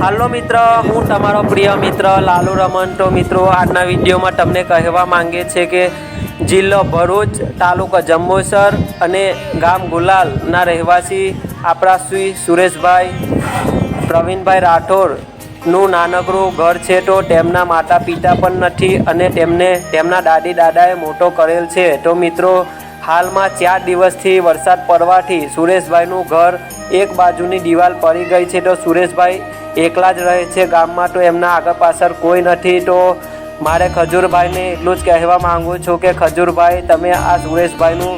હાલો મિત્ર, હું તમારો પ્રિય મિત્ર લાલુ રમન તો મિત્રો, આજના વિડીયોમાં તમને કહેવા માંગે છે કે જિલ્લો ભરૂચ તાલુકો જંબુસર અને ગામ ગુલાલના રહેવાસી આપણા શ્રી સુરેશભાઈ, પ્રવીણભાઈ રાઠોડનું નાનકડું ઘર છે તો તેમના માતા પિતા પણ નથી અને તેમને તેમના દાદી દાદાએ મોટો કરેલ છે. તો મિત્રો હાલમાં ચાર દિવસથી વરસાદ પડવાથી સુરેશભાઈનું ઘર એક બાજુની દિવાલ પડી ગઈ છે તો સુરેશભાઈ એકલા જ રહે છે ગામમાં તો એમના આગળ પાછળ કોઈ નથી. તો મારે ખજૂરભાઈને એટલું જ કહેવા માંગુ છું કે ખજૂરભાઈ, તમે આ સુરેશભાઈનું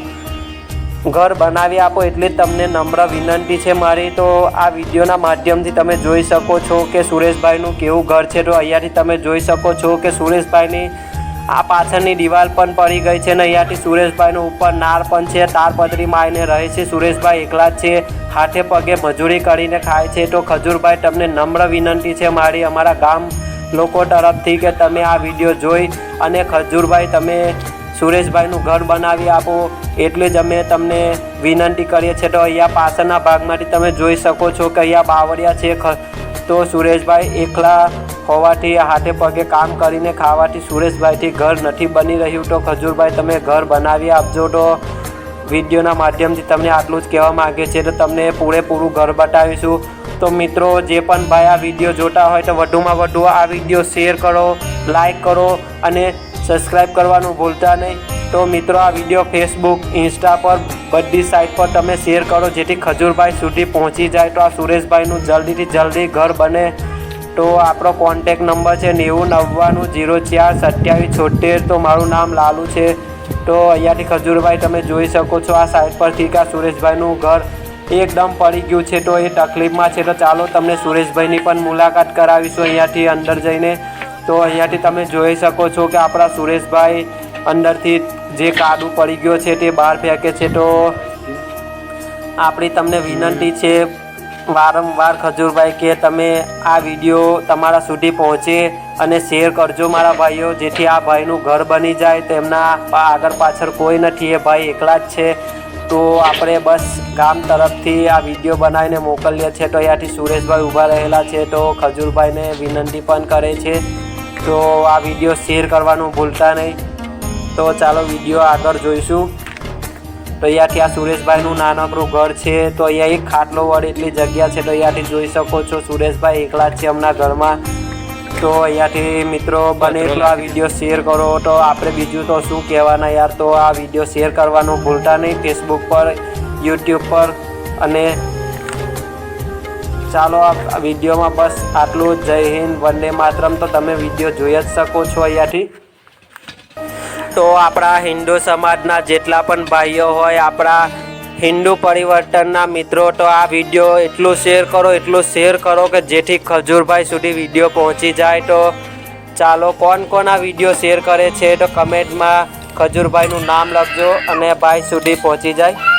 ઘર બનાવી આપો એટલી જ તમને નમ્ર વિનંતી છે મારી. તો આ વિડીયોના માધ્યમથી તમે જોઈ શકો છો કે સુરેશભાઈનું કેવું ઘર છે. તો અહીંયાથી તમે જોઈ શકો છો કે સુરેશભાઈની આ પાછળની દિવાલ પણ પડી ગઈ છે ને અહીંયાથી સુરેશભાઈનું ઉપર નાર પણ છે. તારપત્રીમાં આવીને રહે છે. સુરેશભાઈ એકલા જ છે. હાથે પગે મજૂરી કરીને ખાય છે. તો ખજૂરભાઈ, તમને નમ્ર વિનંતી છે મારી. અમારા ગામ લોકો તરફથી કે તમે આ વીડિયો જોઈ અને ખજૂરભાઈ, તમે સુરેશભાઈનું ઘર બનાવી આપો એટલે જ અમે તમને વિનંતી કરીએ છીએ. તો અહીંયા પાછળના ભાગમાંથી તમે જોઈ શકો છો કે અહીંયા બાવળિયા છે તો સુરેશભાઈ એકલા હોવાથી હાથે પગે કામ કરીને ખાવાથી સુરેશભાઈથી ઘર નથી બની રહ્યું. તો ખજૂરભાઈ, તમે ઘર બનાવી આપજો તો વિડીયોના માધ્યમથી તમને આટલું જ કહેવા માંગે છે. તો તમને પૂરેપૂરું ઘર બતાવીશું. તો મિત્રો, જે પણ ભાઈ આ વીડિયો જોતા હોય તો વધુમાં વધુ આ વીડિયો શેર કરો, લાઈક કરો અને સબસ્ક્રાઈબ કરવાનું ભૂલતા નહીં. તો મિત્રો, આ વીડિયો ફેસબુક ઇન્સ્ટા પર બધી સાઇટ પર તમે શેર કરો, જેથી ખજૂરભાઈ સુધી પહોંચી જાય. તો આ સુરેશભાઈનું જલ્દીથી જલ્દી ઘર બને. તો આપણો કોન્ટેક નંબર છે નેવું નવ્વાણું, જીરો ચાર, સત્યાવીસ, છોતેર. તો મારું નામ લાલુ છે. તો અહીંયાથી ખજૂરભાઈ તમે જોઈ શકો છો આ સાઈડ પરથી કે આ સુરેશભાઈનું ઘર એકદમ પડી ગયું છે. તો એ તકલીફમાં છે. તો ચાલો તમને સુરેશભાઈની પણ મુલાકાત કરાવીશું અહીંયાથી અંદર જઈને. તો અહીંયાથી તમે જોઈ શકો છો કે આપણા સુરેશભાઈ અંદરથી જે કાદુ પડી ગયો છે તે બહાર ફેંકે છે તો આપણી તમને વિનંતી છે વારંવાર ખજૂરભાઈ કે તમે આ વીડિયો તમારા સુધી પહોંચે અને શેર કરજો મારા ભાઈઓ, જેથી આ ભાઈનું ઘર બની જાય, તેમના આગળ પાછળ કોઈ નથી, એ ભાઈ એકલા જ છે. તો આપણે બસ ગામ તરફથી આ વીડિયો બનાવીને મોકલીએ છીએ. તો અહીંયાથી સુરેશભાઈ ઊભા રહેલા છે તો ખજૂરભાઈને વિનંતી પણ કરે છે. તો આ વીડિયો શેર કરવાનું ભૂલતા નહીં. તો ચાલો વીડિયો આગળ જોઈશું. તો અહીંયાથી આ સુરેશભાઈનું નાનકડું ઘર છે. તો અહીંયા એક ખાટલો વડ એટલી જગ્યા છે, તો અહીંયાથી જોઈ શકો છો સુરેશભાઈ એકલા જ છે હમણાં ઘરમાં. તો અહીંયાથી મિત્રો, બને એટલો આ વીડિયો શેર કરો. તો આપણે બીજું તો શું કહેવાના યાર, તો આ વીડિયો શેર કરવાનું ભૂલતા નહીં. ફેસબુક પર યુટ્યુબ પર અને ચાલો આ વિડીયોમાં બસ આટલું જય હિન્દ, વંદે માતરમ. તો તમે વીડિયો જોઈ જ શકો છો અહીંયાથી. તો આપણા હિન્દુ સમાજના જેટલા પણ ભાઈઓ હોય, આપણા હિન્દુ પરિવર્તનના મિત્રો, તો આ વીડિયો એટલું શેર કરો, એટલું શેર કરો કે જેથી ખજૂરભાઈ સુધી વીડિયો પહોંચી જાય. તો ચાલો, કોણ કોણ આ વીડિયો શેર કરે છે, તો કમેન્ટમાં ખજૂરભાઈનું નામ લખજો અને ભાઈ સુધી પહોંચી જાય.